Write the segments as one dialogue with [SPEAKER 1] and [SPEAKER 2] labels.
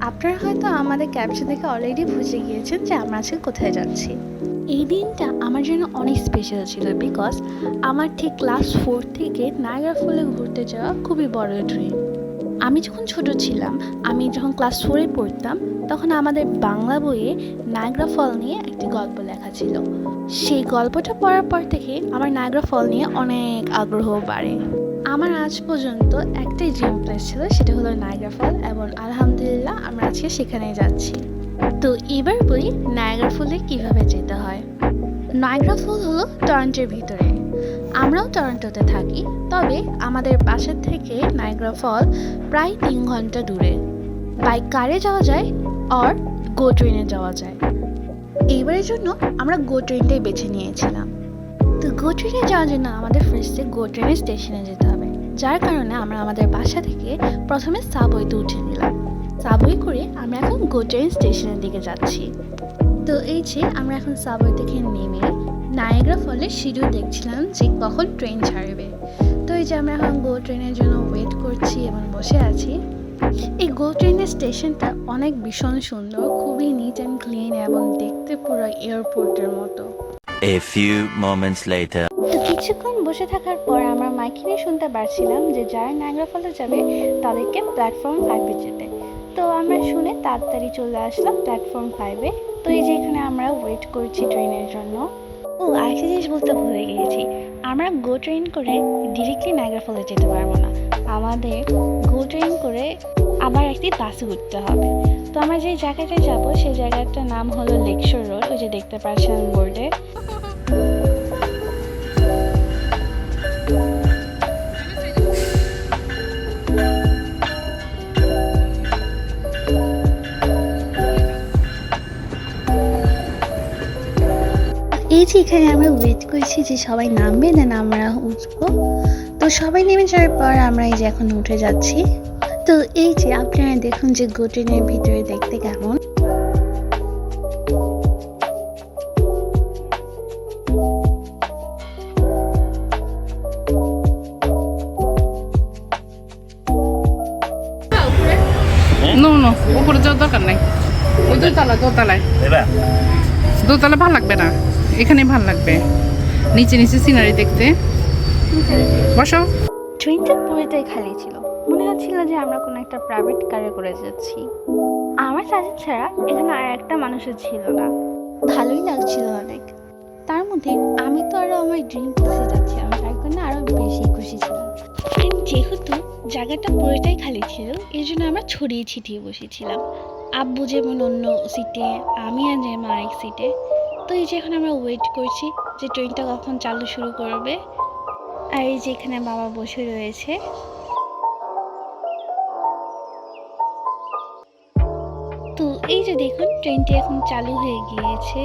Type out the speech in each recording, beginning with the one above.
[SPEAKER 1] আপনারা হয়তো আমাদের ক্যাপশন দেখে অলরেডি বুঝে গিয়েছেন যে আমরা আজকে কোথায় যাচ্ছি। এই দিনটা আমার জন্য অনেক স্পেশাল ছিল বিকজ আমার ঠিক ক্লাস ফোর থেকে নায়গা ফলে ঘুরতে যাওয়া খুবই বড় ড্রিম আমি যখন ছোট ছিলাম, আমি যখন ক্লাস ফোরে পড়তাম, তখন আমাদের বাংলা বইয়ে নায়গ্রা ফল নিয়ে একটি গল্প লেখা ছিল। সেই গল্পটা পড়ার পর থেকে আমার নায়গ্রা ফল নিয়ে অনেক আগ্রহ বাড়ে। আমার আজ পর্যন্ত একটাই ড্রিম প্লেস ছিল, সেটা হলো নায়গ্রা ফল এবং আলহামদুলিল্লাহ আমরা আজকে সেখানেই যাচ্ছি। তো এবার বলি নায়গ্রা ফলে কীভাবে যেতে হয়। নায়গ্রা ফল হলো টরন্টোর ভিতরে। আমরাও টরন্টোতে থাকি, তবে আমাদের বাসা থেকে নায়গ্রা ফল প্রায় তিন ঘণ্টা দূরে। বাইক কারে যাওয়া যায় আর গো ট্রেনে যাওয়া যায়। এইবারের জন্য আমরা গো ট্রেনটাই বেছে নিয়েছিলাম। তো গো ট্রেনে যাওয়ার জন্য আমাদের ফার্স্টে গো ট্রেনের স্টেশনে যেতে যার কারণে আমরা আমাদের বাসা থেকে প্রথমে সাবওয়েতে উঠে নিলাম। সাবওয়ে করে আমরা এখন গো ট্রেন স্টেশনের দিকে যাচ্ছি। তো এই যে আমরা এখন সাবওয়ে থেকে নেমে নায়গ্রা ফলের শিডিউল দেখছিলাম যে কখন ট্রেন ছাড়বে। তো এই যে আমরা এখন গো ট্রেনের জন্য ওয়েট করছি এবং বসে আছি। এই গো ট্রেনের স্টেশনটা অনেক ভীষণ সুন্দর, খুবই নিট অ্যান্ড ক্লিন এবং দেখতে পুরো এয়ারপোর্টের মতো।
[SPEAKER 2] A few moments later.
[SPEAKER 1] কিছুক্ষণ বসে থাকার পর আমরা মাইকিনে শুনতে পারছিলাম যে যারা নাগরা ফলে যাবে তাদেরকে প্ল্যাটফর্ম ফাইভে যেতে। তো আমরা শুনে তাড়াতাড়ি চলে আসলাম প্ল্যাটফর্ম ফাইভে তো এই যে এখানে আমরা ওয়েট করছি ট্রেনের জন্য। ও, আরেকটা জিনিস বলতে ভুলে গিয়েছি। আমরা গো ট্রেন করে ডিরেক্টলি নাগরা ফলে যেতে পারব না। আমাদের গো ট্রেন করে আবার একটি বাসে উঠতে হবে। তো আমরা যে জায়গাটায় যাব, সেই জায়গাটার নাম হলো লেকশোর রোড ওই যে দেখতে পাচ্ছেন বোর্ডে এখানে আমরা ওয়েট করছি যে সবাই নামবে দেন আমরা উঠবো। তো সবাই নেমে যাওয়ার পর আমরা এই যে এখন উঠে যাচ্ছি। তো এই যে আপনারা দেখুন যে গোটেনের ভিতরে দেখতে কেমন।
[SPEAKER 3] নো নো উপরে যাওয়ার দরকার নাই। ওই দোতলা দোতলায়। দোতলা ভালো লাগবে না। এখানে ভালো লাগবে। নিচে নিচে সিনারি দেখতে। বসো।
[SPEAKER 1] ট্রেনটা পুরোটাই খালি ছিল। মনে হচ্ছিল যে আমরা কোনো একটা প্রাইভেট কারে করে যাচ্ছি। আমার চাচা ছাড়া এখানে আর একটা মানুষও ছিল না। ভালোই লাগছিল অনেক। তার মধ্যে আমি তো আরও আমার ড্রিম প্লেসে যাচ্ছিলাম তার কারণে আরও বেশি খুশি ছিলাম। যেহেতু জায়গাটা পুরোটাই খালি ছিল এই জন্য আমরা ছড়িয়ে ছিটিয়ে বসেছিলাম। আব্বু যেমন অন্য সিটে আমি আর যেমন আরেক সিটে তো এই যে এখন আমরা ওয়েট করছি যে ট্রেনটা কখন চালু শুরু করবে আর এই যে এখানে বাবা বসে রয়েছে। তো এই যে দেখুন, ট্রেনটি এখন চালু হয়ে গিয়েছে।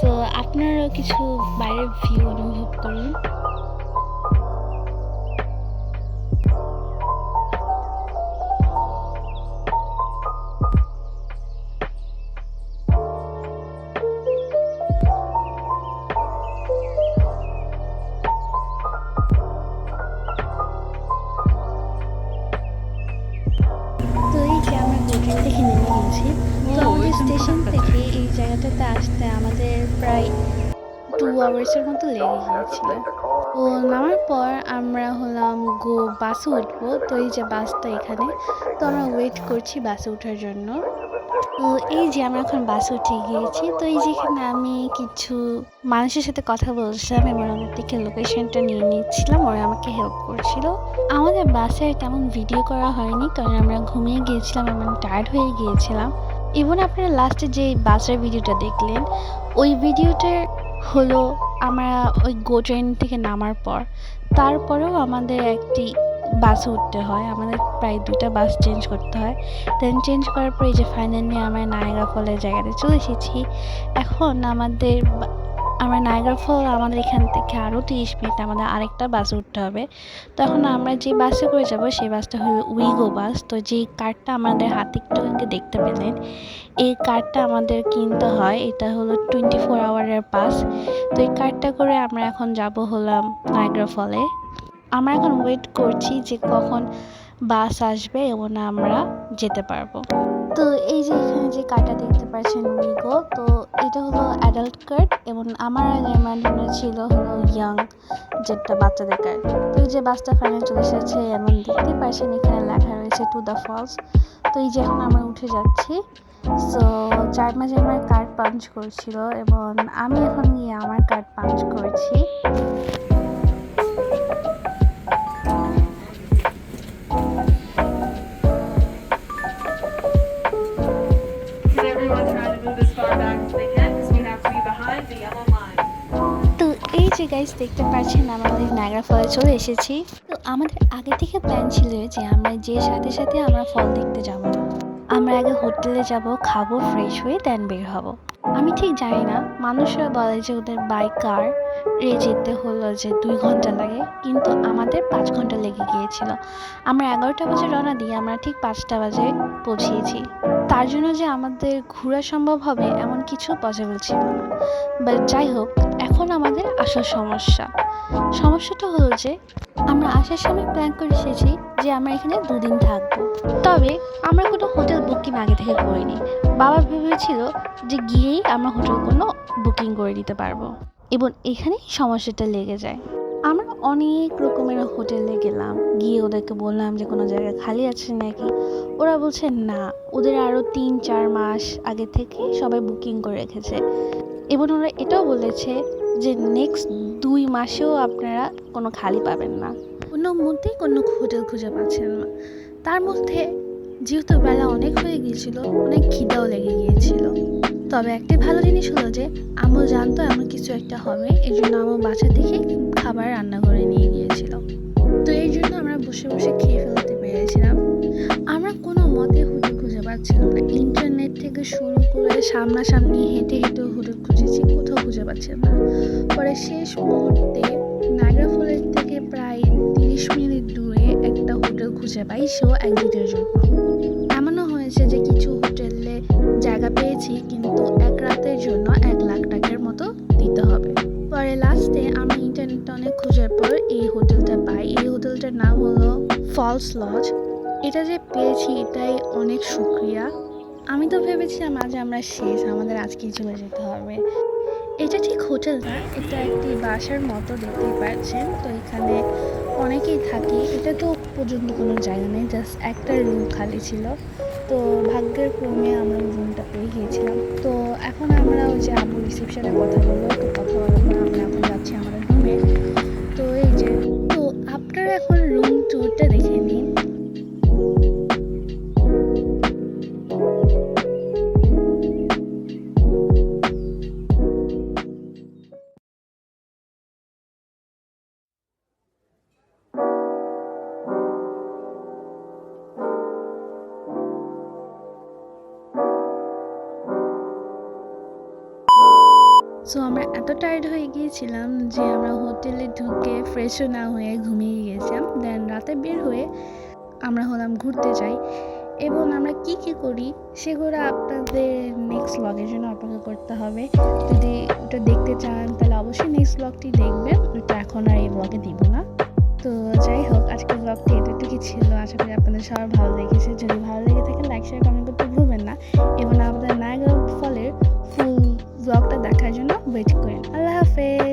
[SPEAKER 1] তো আপনারাও কিছু বাইরের ভিউ অনুভব করুন। আওয়ার্সের মতো লেগে গিয়েছিল। তো নামার পর আমরা হলাম, গো, বাসে উঠবো। তো এই যে বাসটা এখানে। তো আমরা ওয়েট করছি বাসে ওঠার জন্য। তো এই যে আমরা এখন বাসে উঠে গিয়েছি। তো এই যে এখানে আমি কিছু মানুষের সাথে কথা বলছিলাম এবং ওদের থেকে লোকেশনটা নিয়ে নিচ্ছিলাম। ওরা আমাকে হেল্প করছিল। আমাদের বাসে তেমন ভিডিও করা হয়নি। কারণ আমরা ঘুমিয়ে গিয়েছিলাম এবং টায়ার্ড হয়ে গিয়েছিলাম। ইভেন আপনারা লাস্টে যে বাসের ভিডিওটা দেখলেন, ওই ভিডিওটার হলো আমরা ওই গো ট্রেন থেকে নামার পর। তারপরেও আমাদের একটি বাসে উঠতে হয়। আমাদের প্রায় দুটা বাস চেঞ্জ করতে হয়। দেন চেঞ্জ করার পরে এই যে ফাইনালি আমরা নায়গা ফলের জায়গাতে চলে এসেছি। এখন আমাদের আমরা নায়গা ফল আমাদের এখান থেকে আরও তিরিশ মিনিট আমাদের আরেকটা বাসে উঠতে হবে। তখন আমরা যে বাসে করে যাব সেই বাসটা হলো উইগো বাস। তো যেই কার্ডটা আমাদের হাতে একটু দেখতে পেলেন, এই কার্ডটা আমাদের কিনতে হয়। এটা হলো টোয়েন্টি ফোর আওয়ারের পাস তো এই কার্ডটা করে আমরা এখন যাব হলাম নায়গ্রা ফলে আমরা এখন ওয়েট করছি যে কখন বাস আসবে এবং আমরা যেতে পারব। তো এই যে এখানে যে কার্ডটা দেখতে পাচ্ছেন উইগো তো এটা হলো অ্যাডাল্ট কার্ড এবং আমার আগে আমার জন্য ছিল হলো ইয়াং যেটা বাচ্চাদের কার্ড তো এই যে বাসটা ফাইনাল চলে এসেছে এবং দেখতে পাচ্ছেন এখানে লেখা রয়েছে টু দ্য ফলস তো এই যে এখন আমরা উঠে যাচ্ছি। সো চার মাঝে আমার কার্ড পাঞ্চ করছিল এবং আমি এখন গিয়ে আমার কার্ড পাঞ্চ করেছি। দেখতে পাচ্ছেন আমাদের নাগরা ফলে চলে এসেছি। তো আমাদের আগে থেকে প্ল্যান ছিল যে আমরা যে সাথে সাথে আমরা ফল দেখতে যাব, আমরা আগে হোটেলে যাব, খাব ফ্রেশ হয়ে দেন বের হব। আমি ঠিক জানি না, মানুষরা বলে যে ওদের বাইক কার রে যেতে হলো যে দুই ঘণ্টা লাগে, কিন্তু আমাদের পাঁচ ঘণ্টা লেগে গিয়েছিল। আমরা এগারোটা বাজে রওনা দিয়ে আমরা ঠিক পাঁচটা বাজে পৌঁছিয়েছি তার জন্য যে আমাদের ঘোরা সম্ভব হবে এমন কিছু পসিবল ছিল না। বাট যাই হোক এখন আমাদের আসল সমস্যা। সমস্যাটা হলো যে, আমরা আসার সময় প্ল্যান করে এসেছি যে আমরা এখানে দুদিন থাকব। তবে আমরা কোনো হোটেল বুকিং আগে থেকে করিনি। বাবা ভেবেছিল যে গিয়েই আমরা হোটেল কোনো বুকিং করে দিতে পারব। এবং এখানেই সমস্যাটা লেগে যায়। আমরা অনেক রকমের হোটেলে গেলাম। গিয়ে ওদেরকে বললাম যে, কোনো জায়গায় খালি আছে নাকি? ওরা বলছে, না। ওদের আরও তিন, চার মাস আগে থেকে সবাই বুকিং করে রেখেছে। এবং ওরা এটাও বলেছে যে নেক্সট দুই মাসেও আপনারা কোনো খালি পাবেন না। কোনো মধ্যেই কোনো হোটেল খুঁজে পাচ্ছেন না। তার মধ্যে যেহেতু বেলা অনেক হয়ে গিয়েছিল, অনেক খিদাও লেগে গিয়েছিল। তবে একটি ভালো জিনিস হলো যে, আমও জানতো এমন কিছু একটা হবে এই জন্য আমার বাসা থেকে খাবার রান্না করে নিয়ে গিয়েছিল। তো এই জন্য আমরা বসে বসে খেয়ে ফেলতে পেরেছিলাম। আমরা কোনো মতে হোটেল খুঁজে পাচ্ছিলাম না। ইন্টারনেট থেকে শুরু করে সামনাসামনি হেঁটে হেঁটে হোটেল খুঁজেছি, কোথাও খুঁজে পাচ্ছিলাম না। পরে শেষ মুহূর্তে নাগরা ফলের থেকে প্রায় তিরিশ মিনিট দূরে একটা হোটেল খুঁজে পাই, সেও একদিনের জন্য এমনও হয়েছে যে কিছু হোটেলে জায়গা পেয়েছি, কিন্তু এক রাতের জন্য এক লাখ টাকার মতো দিতে হবে। পরে লাস্টে আমি ইন্টারনেটে অনেক খোঁজার পর এই হোটেলটা পাই। এই হোটেলটার নাম হলো ফলস লজ। এটা যে পেয়েছি এটাই অনেক শুক্রিয়া আমি তো ভেবেছিলাম আজ আমরা শেষ, আমাদের আজকেই চলে যেতে হবে। এটা ঠিক হোটেল না, এটা একটি বাসার মতো দেখতেই পাচ্ছেন। তো এখানে অনেকেই থাকি, এটা তো পর্যন্ত কোনো জায়গা নেই জাস্ট একটা রুম খালি ছিল। তো ভাগ্যের ক্রমে আমরা রুমটা পেয়ে গিয়েছিলাম। তো এখন আমরা ওই যে আবু রিসেপশনে কথা বলব তো কথা বলার পর আমরা এখন যাচ্ছি আমাদের রুমে তো এই যে, তো আপনারা এখন রুম ট্যুরটা দেখে নিন। সো আমরা এত টায়ার্ড হয়ে গিয়েছিলাম যে আমরা হোটেলে ঢুকে ফ্রেশও না হয়ে ঘুমিয়ে গিয়েছিলাম। দেন রাতে বের হয়ে আমরা হলাম ঘুরতে যাই। এবং আমরা কি কি করি সেগুলো আপনাদের নেক্সট ব্লগের জন্য অপেক্ষা করতে হবে। যদি ওটা দেখতে চান, তাহলে অবশ্যই নেক্সট ব্লগটি দেখবেন। ওটা এখন আর এই ব্লগে দিব না। তো যাই হোক, আজকের ব্লগটি এতটুকুই ছিল। আশা করি আপনাদের সবার ভালো লেগেছে। যদি ভালো লেগে থাকে লাইক শেয়ার কমেন্ট করতে ভুলবেন না। এবং আমাদের ওয়েট করেন আল্লাহ হাফেজ।